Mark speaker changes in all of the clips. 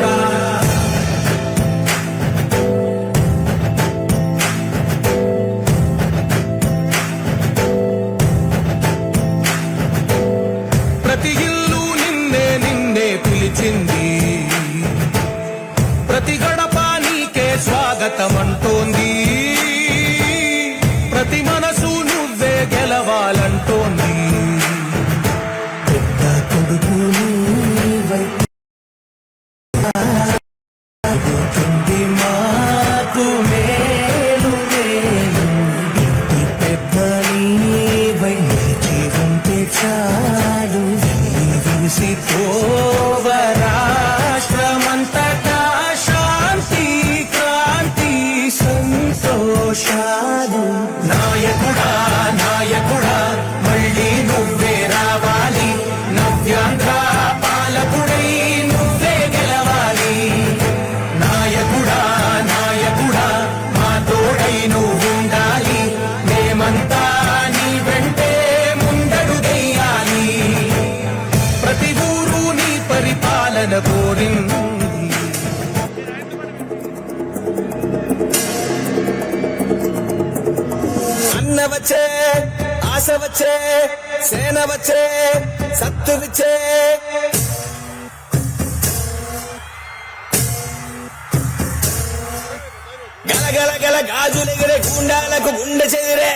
Speaker 1: నాయకుడా ప్రతి ఇల్లు నిన్నే నిన్నే పిలిచింది. ప్రతి గడప నీకే స్వాగతం అంటోంది ప్రతి మనసు నువ్వే గెలవాలంటోంది. జరుగుతుంది మాకు మేలు మేలు. ఇంటి పెద్ద నీవై నిలిచి ఉంటే చాలు. విసి పోవ రాష్ట్రమంతటా శాంతి క్రాంతి సంతోషాలు.
Speaker 2: നടപോടിൻ கண்ண வச்சே ஆசை வச்சே சேன வச்சே சத்து வச்சே. கல கல கல காஜுலகிற கூண்டாலக்கு குண்ட செய்கிறே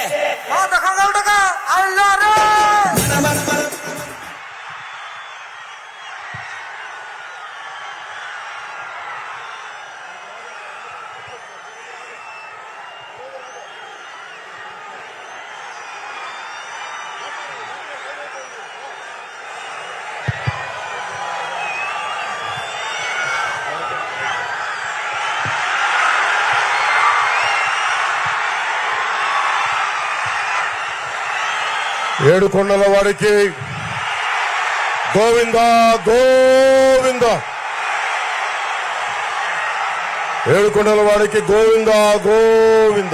Speaker 3: ఏడు కొండల వాడికి గోవింద గోవింద. ఏడు కొండల వాడికి గోవింద గోవింద.